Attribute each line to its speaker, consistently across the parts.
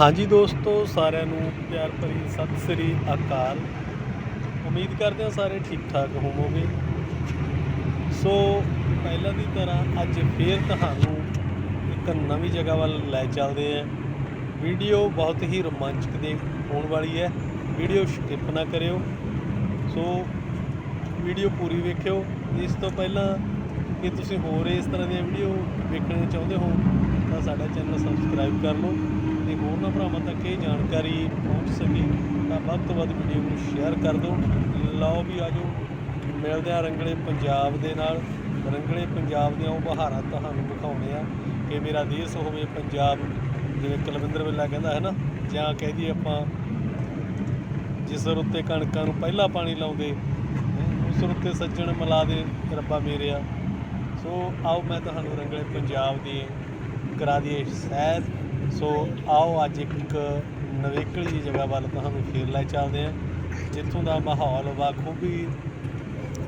Speaker 1: ਹਾਂਜੀ ਦੋਸਤੋ, ਸਾਰਿਆਂ ਨੂੰ ਪਿਆਰ ਭਰੀ ਸਤਿ ਸ੍ਰੀ ਅਕਾਲ। ਉਮੀਦ ਕਰਦੇ ਹਾਂ ਸਾਰੇ ਠੀਕ ਠਾਕ ਹੋਵੋਗੇ। ਸੋ, ਪਹਿਲਾਂ ਦੀ ਤਰ੍ਹਾਂ ਅੱਜ ਫੇਰ ਤੁਹਾਨੂੰ ਇੱਕ ਨਵੀਂ ਜਗ੍ਹਾ ਵੱਲ ਲੈ ਚੱਲਦੇ ਹਾਂ। ਵੀਡੀਓ ਬਹੁਤ ਹੀ ਰੋਮਾਂਚਕ ਦੇ ਹੋਣ ਵਾਲੀ ਹੈ। ਵੀਡੀਓ ਸਕਿਪ ਨਾ ਕਰਿਓ। ਸੋ, ਵੀਡੀਓ ਪੂਰੀ ਵੇਖਿਓ। ਇਸ ਤੋਂ ਪਹਿਲਾਂ ਕਿ ਤੁਸੀਂ ਹੋਰ ਇਸ ਤਰ੍ਹਾਂ ਦੀਆਂ ਵੀਡੀਓ ਵੇਖਣਾ ਚਾਹੁੰਦੇ ਹੋ, ਤਾਂ ਸਾਡਾ ਚੈਨਲ ਸਬਸਕ੍ਰਾਈਬ ਕਰ ਲਓ। ਤੇ ਹੋਰਨਾਂ ਭਰਾਵਾਂ ਤੱਕ ਇਹ ਜਾਣਕਾਰੀ ਪਹੁੰਚ ਸਕੇ ਤਾਂ ਵੱਧ ਤੋਂ ਵੱਧ ਵੀਡੀਓ ਨੂੰ ਸ਼ੇਅਰ ਕਰ ਦਿਓ। ਲਓ ਵੀ ਆਜੋ ਮਿਲਦੇ ਆ ਰੰਗਲੇ ਪੰਜਾਬ ਦੇ ਨਾਲ। ਰੰਗਲੇ ਪੰਜਾਬ ਦੀਆਂ ਉਹ ਬਹਾਰਾਂ ਤੁਹਾਨੂੰ ਵਿਖਾਉਣੇ ਆ ਕਿ ਮੇਰਾ ਦੇਸ਼ ਹੋਵੇ ਪੰਜਾਬ, ਜਿਵੇਂ ਕੁਲਵਿੰਦਰ ਵੇਲਾ ਕਹਿੰਦਾ ਹੈ ਨਾ, ਜਾਂ ਕਹਿ ਦਈਏ ਆਪਾਂ, ਜਿਸ ਰੁੱਤੇ ਕਣਕਾਂ ਨੂੰ ਪਹਿਲਾ ਪਾਣੀ ਲਾਉਂਦੇ ਉਸ ਰੁੱਤੇ ਸੱਜਣ ਮਿਲਾ ਦੇ ਰੱਬਾ ਮੇਰਿਆ ਸੋ ਆਓ ਮੈਂ ਤੁਹਾਨੂੰ ਰੰਗਲੇ ਪੰਜਾਬ ਦੀ ਕਰਾ ਦਈਏ ਸੈਰ। ਸੋ ਆਓ ਅੱਜ ਇੱਕ ਨਵੇਕਲੀ ਜੀ ਜਗ੍ਹਾ ਵੱਲ ਤੁਹਾਨੂੰ ਫੇਰ ਲੈ ਚੱਲਦੇ ਹਾਂ, ਜਿੱਥੋਂ ਦਾ ਮਾਹੌਲ ਬਾਖੂਬੀ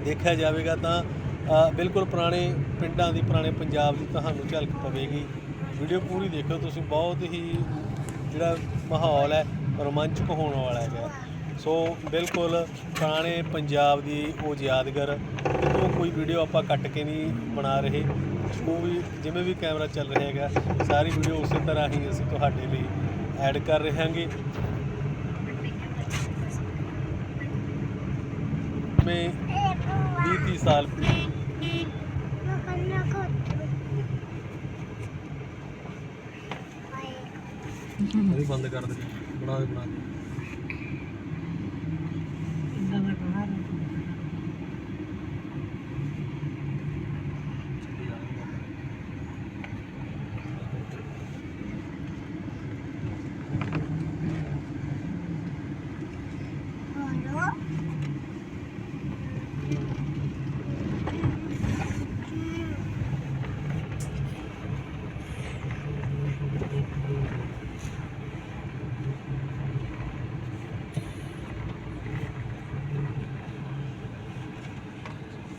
Speaker 1: ਦੇਖਿਆ ਜਾਵੇਗਾ ਤਾਂ ਬਿਲਕੁਲ ਪੁਰਾਣੇ ਪਿੰਡਾਂ ਦੀ, ਪੁਰਾਣੇ ਪੰਜਾਬ ਦੀ ਤੁਹਾਨੂੰ ਝਲਕ ਪਵੇਗੀ। ਵੀਡੀਓ ਪੂਰੀ ਦੇਖੋ ਤੁਸੀਂ, ਬਹੁਤ ਹੀ ਜਿਹੜਾ ਮਾਹੌਲ ਹੈ, ਰੋਮਾਂਚਕ ਹੋਣ ਵਾਲਾ ਹੈਗਾ। ਸੋ ਬਿਲਕੁਲ ਪੁਰਾਣੇ ਪੰਜਾਬ ਦੀ ਉਹ ਯਾਦਗਾਰ, ਕਿਤੋਂ ਕੋਈ ਵੀਡੀਓ ਆਪਾਂ ਕੱਟ ਕੇ ਨਹੀਂ ਬਣਾ ਰਹੇ। ਜੋ ਵੀ ਜਿਵੇਂ ਵੀ ਕੈਮਰਾ ਚੱਲ ਰਿਹਾ ਹੈਗਾ ਸਾਰੀ ਵੀਡੀਓ ਉਸੇ ਤਰ੍ਹਾਂ ਹੀ ਅਸੀਂ ਤੁਹਾਡੇ ਲਈ ਐਡ ਕਰ ਰਹੇ ਹਾਂਗੇ ਮੈਂ 20 30 ਸਾਲ ਬੰਦ ਕਰ ਦੇ ਬਣਾ ਦੇ ਬਣਾ ਦੇ।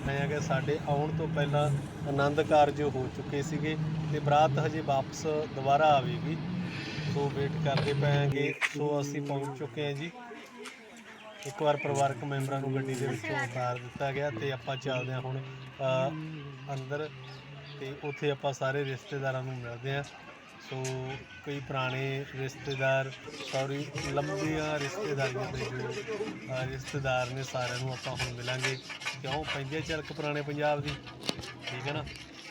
Speaker 1: ਮੈਂ ਕਿ ਸਾਡੇ ਆਉਣ ਤੋਂ ਪਹਿਲਾਂ ਆਨੰਦ ਕਾਰਜ ਹੋ ਚੁੱਕੇ ਸੀਗੇ ਤੇ ਬਰਾਤ ਹਜੇ ਵਾਪਸ ਦੁਬਾਰਾ ਆਵੇਗੀ। ਸੋ ਵੇਟ ਕਰਦੇ ਪਏਗੇ ਸੋ ਅਸੀਂ ਪਹੁੰਚ ਚੁੱਕੇ ਹਾਂ ਜੀ। ਇੱਕ ਵਾਰ ਪਰਿਵਾਰਕ ਮੈਂਬਰਾਂ ਨੂੰ ਗੱਡੀ ਦੇ ਵਿੱਚੋਂ ਉਤਾਰ ਦਿੱਤਾ ਗਿਆ ਤੇ ਆਪਾਂ ਚੱਲਦੇ ਹਾਂ ਹੁਣ ਅ, ਅੰਦਰ ਤੇ ਉੱਥੇ ਆਪਾਂ ਸਾਰੇ ਰਿਸ਼ਤੇਦਾਰਾਂ ਨੂੰ ਮਿਲਦੇ ਹਾਂ। ਸੋ ਕਈ ਪੁਰਾਣੇ ਰਿਸ਼ਤੇਦਾਰ ਸੌਰੀ ਲੰਬੀਆਂ ਰਿਸ਼ਤੇਦਾਰੀਆਂ ਦੇ ਜੋ ਅ, ਰਿਸ਼ਤੇਦਾਰ ਨੇ ਸਾਰਿਆਂ ਨੂੰ ਆਪਾਂ ਹੁਣ ਮਿਲਾਂਗੇ। ਕਿਉਂ? ਪੈਂਦੇ ਝਲਕ ਪੁਰਾਣੇ ਪੰਜਾਬ ਦੀ ਠੀਕ ਹੈ ਨਾ?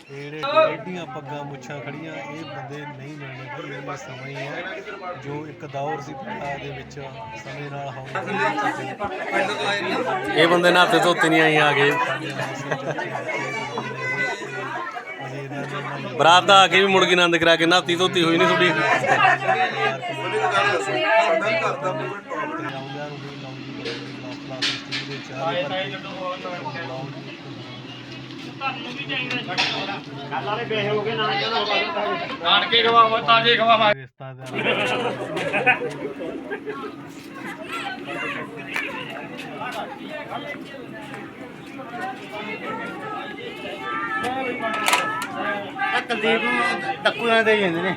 Speaker 1: ਜਿਹੜੇ ਏਡੀਆਂ ਪੱਗਾਂ ਮੁੱਛਾਂ ਖੜੀਆਂ ਇਹ ਬੰਦੇ ਨਹੀਂ ਮਿਲਣੇ ਕੋਈ ਇਹ ਸਮਾਂ ਹੀ ਹੈ ਜੋ ਇੱਕ ਦੌਰ ਸੀ ਪੰਜਾਬ ਦੇ ਵਿੱਚ ਸਮੇਂ ਨਾਲ ਹੋਣ
Speaker 2: ਇਹ ਬੰਦੇ ਨਹਾਤੇ ਧੋਤੇ ਨਹੀਂ ਆਈ ਆ ਗਏ ਬਰਾਤ ਦਾ ਆ ਕੇ ਵੀ ਮੁੜ ਕੇ ਆਨੰਦ ਕਰਾ ਕੇ ਨਹਾਤੀ ਧੋਤੀ ਹੋਈ ਨਹੀਂ ਤੁਹਾਡੀ
Speaker 3: ਨਾਨਕੇ ਖਵਾਵਾ ਤਾਜੇ ਖਵਾਵਾ।
Speaker 4: ਕੁਲਦੀਪ ਨੂੰ ਟੱਕੂਆਂ ਦੇ ਜਾਂਦੇ ਨੇ।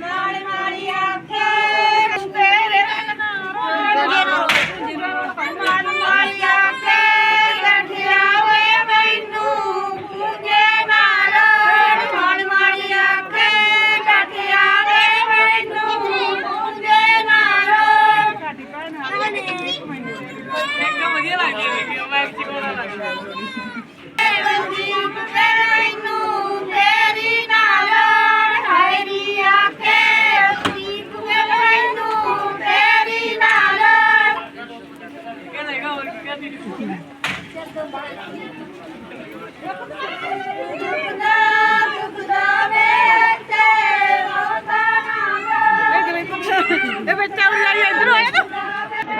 Speaker 5: ਮਾੜੀ ਮਾੜੀ ਆਖੇ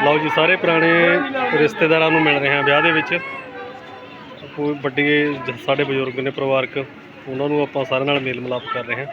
Speaker 2: ਲਓ ਜੀ, ਸਾਰੇ ਪੁਰਾਣੇ ਰਿਸ਼ਤੇਦਾਰਾਂ ਨੂੰ ਮਿਲ ਰਹੇ ਹਾਂ ਵਿਆਹ ਦੇ ਵਿੱਚ। ਕੋਈ ਵੱਡੇ ਸਾਡੇ ਬਜ਼ੁਰਗ ਨੇ, ਪਰਿਵਾਰਕ, ਉਹਨਾਂ ਨੂੰ ਆਪਾਂ ਸਾਰਿਆਂ ਨਾਲ ਮੇਲ ਮਿਲਾਪ ਕਰ ਰਹੇ ਹਾਂ।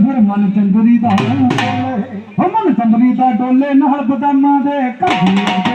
Speaker 6: ਫਿਰ ਮਨ ਚੰਦਰੀ ਦਾ ਹੋ ਮਨ ਚੰਦਰੀ ਦਾ ਡੋਲੇ ਨਾਲ ਬਦਾਮਾਂ ਦੇ ਘੜੀ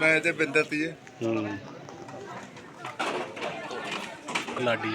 Speaker 4: ਮੈਂ ਤੇ ਬਿੰਦਰ ਤੀ
Speaker 2: ਹੂੰ। ਲਾਡੀ।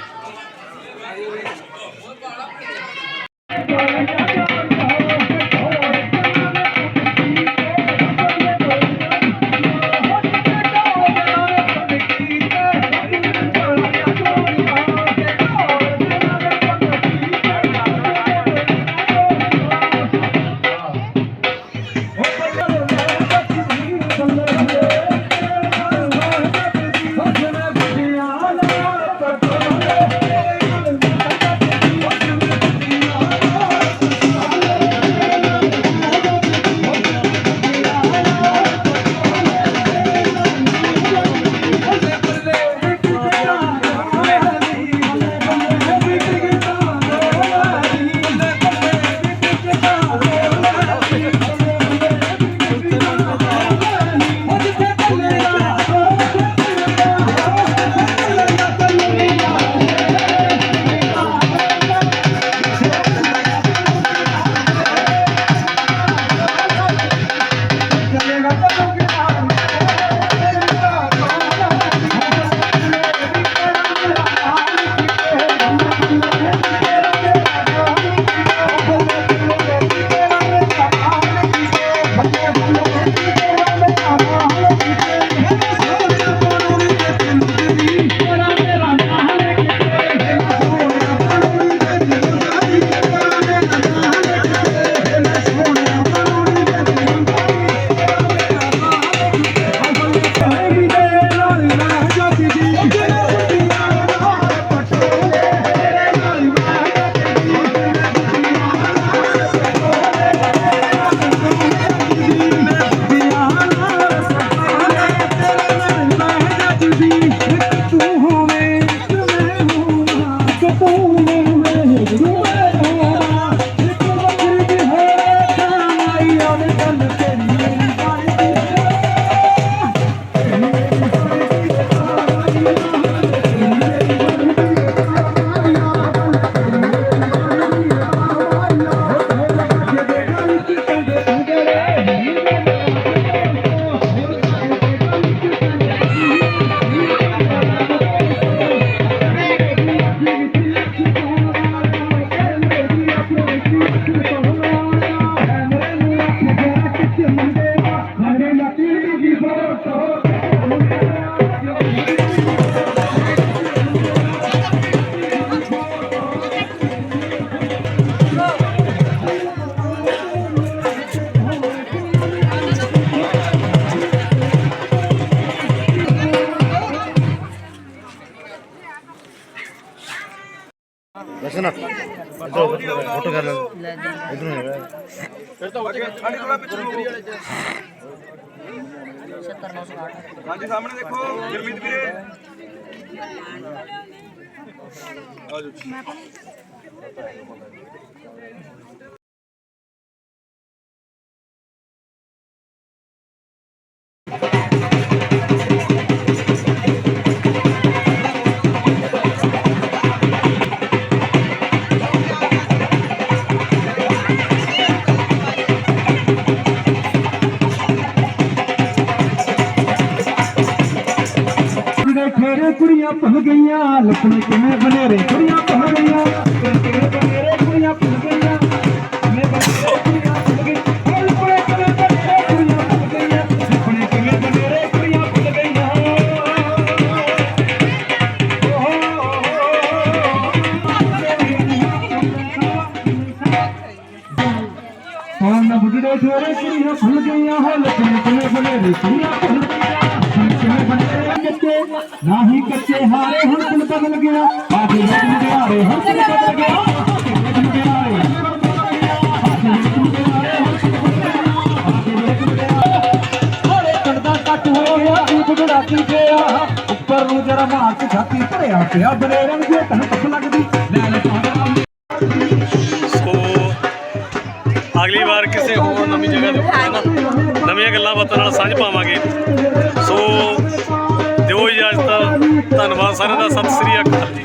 Speaker 4: ਹਾਂਜੀ ਸਾਹਮਣੇ ਦੇਖੋ ਗੁਰਮੀਤ ਵੀਰੇ।
Speaker 7: ਜਿਹੜੇ ਫੇਰੇ ਕੁੜੀਆਂ ਭੁੱਲ ਗਈਆਂ ਲੱਖਣ ਕਿਵੇਂ ਬਨੇਰੇ ਕੁੜੀਆਂ ਭੁੱਲ ਗਈਆਂ। ਕਿਵੇਂ ਬਨੇਰੇ ਕੁੜੀਆਂ ਭੁੱਲ ਗਈਆਂ।
Speaker 2: ਗਿਆ ਆਖੇ ਲੋਕ ਮੁੰਡਿਆਰੇ ਹੋਰੇ ਕੱਢਦਾ ਕੱਟ ਹੋ ਗਿਆ ਦੀਪ ਗੜਾਤੀ ਗਿਆ ਉੱਪਰ ਨੂੰ ਜਰਾ ਮਾਰ ਛਾਤੀ ਭਰਿਆ ਪਿਆ ਬਰੇ ਰੰਗ ਦੇ ਧੁੱਪ ਲੱਗਦੀ। ਲੈ ਲੈ
Speaker 1: ਸੋ, ਅਗਲੀ ਵਾਰ ਕਿਸੇ ਹੋਰ ਨਵੀਂ ਜਗ੍ਹਾ ਤੇ ਨਵੀਆਂ ਗੱਲਾਂ ਬਾਤਾਂ ਨਾਲ ਸਾਂਝ ਪਾਵਾਂਗੇ। ਸੋ ਸਾਰਿਆਂ ਦਾ ਸਤਿ ਸ੍ਰੀ ਅਕਾਲ ਜੀ।